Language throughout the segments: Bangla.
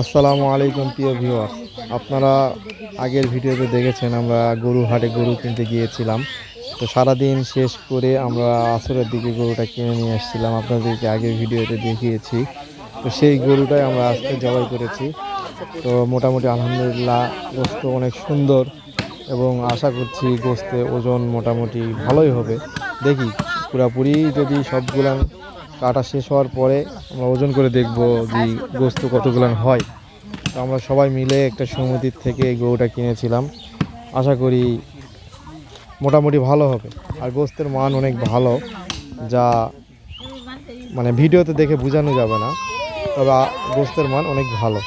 আসসালামু আলাইকুম, প্রিয় ভিউয়ার আপনারা আগের ভিডিওতে দেখেছেন, আমরা গরু হাটে গরু কিনতে গিয়েছিলাম। তো সারাদিন শেষ করে আমরা আসরের দিকে গরুটা কিনে নিয়ে এসেছিলাম আপনাদেরকে আগের ভিডিওতে দেখিয়েছি। তো সেই গরুটাই আমরা আজকে জবাই করেছি। তো মোটামুটি আলহামদুলিল্লাহ গোস্ত অনেক সুন্দর এবং আশা করছি গোস্তে ওজন মোটামুটি ভালোই হবে। দেখি, পুরাপুরি যদি সবগুলান কাটা শেষ হওয়ার পরে আমরা ওজন করে দেখব যে গোস্ত কতগুলান হয়। তো আমরা সবাই মিলে একটা সমিতির থেকে এই গরুটা কিনেছিলাম। আশা করি মোটামুটি ভালো হবে। আর গোস্তের মান অনেক ভালো, যা মানে ভিডিওতে দেখে বোঝানো যাবে না, তবে গোস্তের মান অনেক ভালো।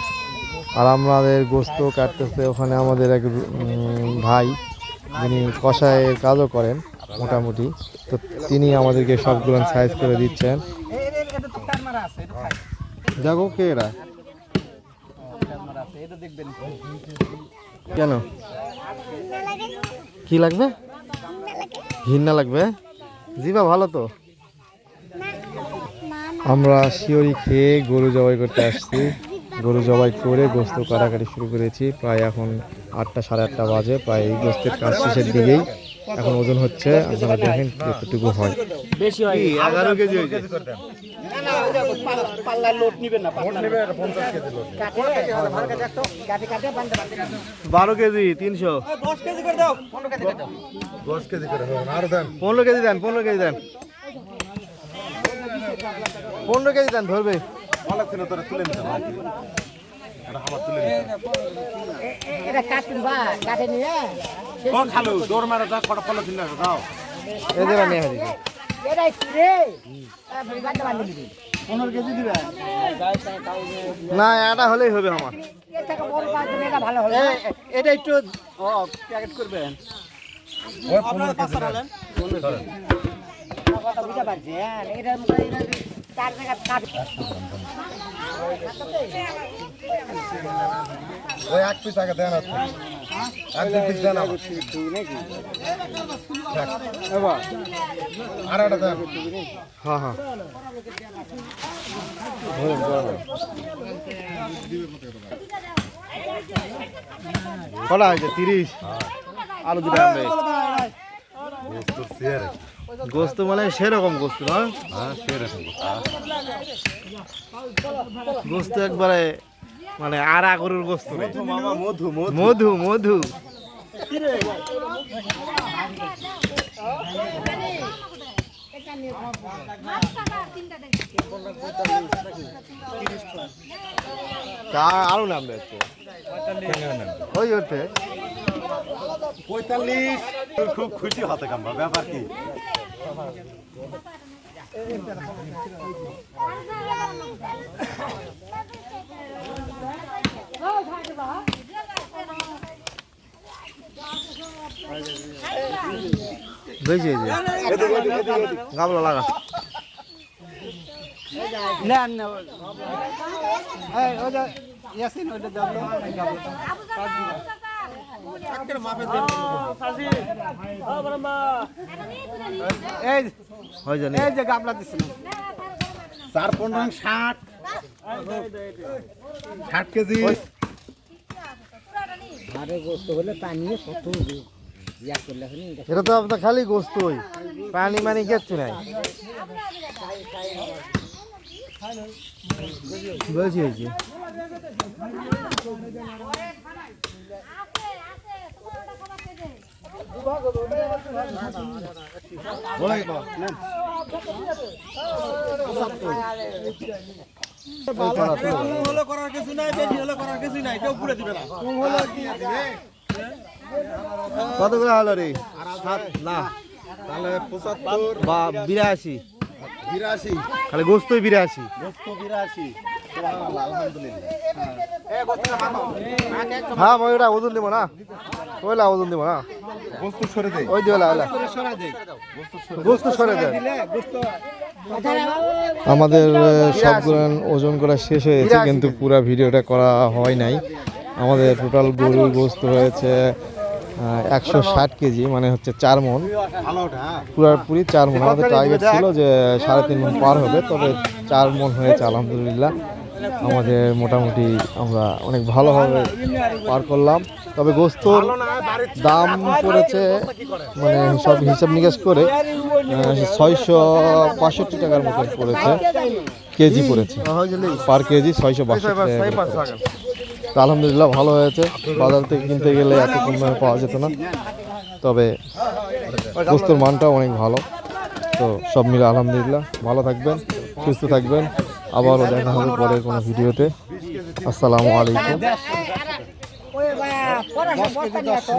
আর আমাদের গোস্ত কাটতেছে ওখানে আমাদের এক ভাই, যিনি কষায়ের কাজও করেন মোটামুটি। তো তিনি আমাদেরকে সবগুলো সাইজ করে দিচ্ছেন। দেখো কে এরা? কেন? কি লাগবে? ঘিন্না লাগবে জিবা ভালো তো? আমরা শিওরি খেয়ে গরু জবাই করতে আসছি। গরু জবাই করে গোস্ত কাটাকাটি শুরু করেছি। প্রায় এখন আটটা সাড়ে আটটা বাজে। প্রায় এই গোস্তের কাজ শেষের দিকেই এখন ওজন হচ্ছে। আপনারা দেখেন কতটুকু হয়। এগারো কেজি বারো কেজি তিনশো। দশ কেজি করে হবে। আরও দেন। পনেরো কেজি দেন পনেরো কেজি দেন। পনেরো কেজি দেন ধরবে। অনেক তোরা তুলে নিতে এটা আমার তুলে নিতে এটা কাটুন বা কাটে নিয়ে। কোন খালু দৌড় মারা যা কটা ফলো দিন দাও এই যে নিয়ে হারিয়েছি এটাই রে দিবি পনেরো কেজি দিবে? না এটা হলেই হবে আমার। এটা ভালো হবে। এটা একটু প্যাকেট করবেন। পনেরো কেজি দেন। কথা বুঝতে পারছি হ্যাঁ এটার মধ্যে এটা চার জায়গা কাট ওই এক পিস আগে দেন আপনি। এক দু পিস দেন আমার। দেখ। আর একটা দেন। হ্যাঁ হ্যাঁ। কটা হয়েছে? তিরিশ। আলু দুটো আনবে। গোস্ত মানে সেরকম গোস্ত না? গোস্ত। একবারে মানে আড়া গরুর গোস্ত মধু মধু মধু। আরও নামবে ওই ওঠে পঁয়তাল্লিশ। খুব খুশি হতে কাম্বা ব্যাপার কি? গাবলা লাগা নেন ওটা ইয়াসিন ওটা হয় জানি এই যে চার পনেরো ষাট। ষাট কেজি। আরে গোস্ত হলে পানি কত করলে হলে এটা তো আপনার খালি গোস্তই পানি মানি কিচ্ছু নাই। বলছি এই যে কত করে হলো রে সাত না তাহলে পঁচাত্তর বা বিরাশি বিরাশি খালি গোস্তই বিরাশি দোস্ত বিরাশি আলহামদুলিল্লাহ হ্যাঁ মই ওজন দিব না। ওইলা ওজন দিব না। বস্তু সরে ওই দিওলা ওইলা গোস্ত সরে আমাদের সবগুলো ওজন করা শেষ হয়েছে কিন্তু পুরো ভিডিওটা করা হয় নাই। আমাদের টোটাল গরুর গোস্ত হয়েছে একশো ষাট কেজি মানে হচ্ছে চার মন। পুরাপুরি চার মন। আমাদের টার্গেট ছিল যে সাড়ে তিন মন পার হবে তবে চার মন হয়েছে আলহামদুলিল্লাহ। আমাদের মোটামুটি আমরা অনেক ভালোভাবে পার করলাম। তবে গোস্তর দাম পড়েছে মানে সব হিসাব নিকাশ করে ছয়শো বাষট্টি টাকার মতো পড়েছে, কেজি পড়েছে। পার কেজি ছয়শো বাষট্টি আলহামদুলিল্লাহ ভালো হয়েছে। বাজার থেকে কিনতে গেলে এত কম পাওয়া যেত না। তবে গোস্তর মানটাও অনেক ভালো। তো সব মিলে আলহামদুলিল্লাহ ভালো থাকবেন, সুস্থ থাকবেন। আবারও দেখা হবে পরের কোনো ভিডিওতে। আসসালামু আলাইকুম। ওই বা পড়াশোনা বস্তা নিয়ে তো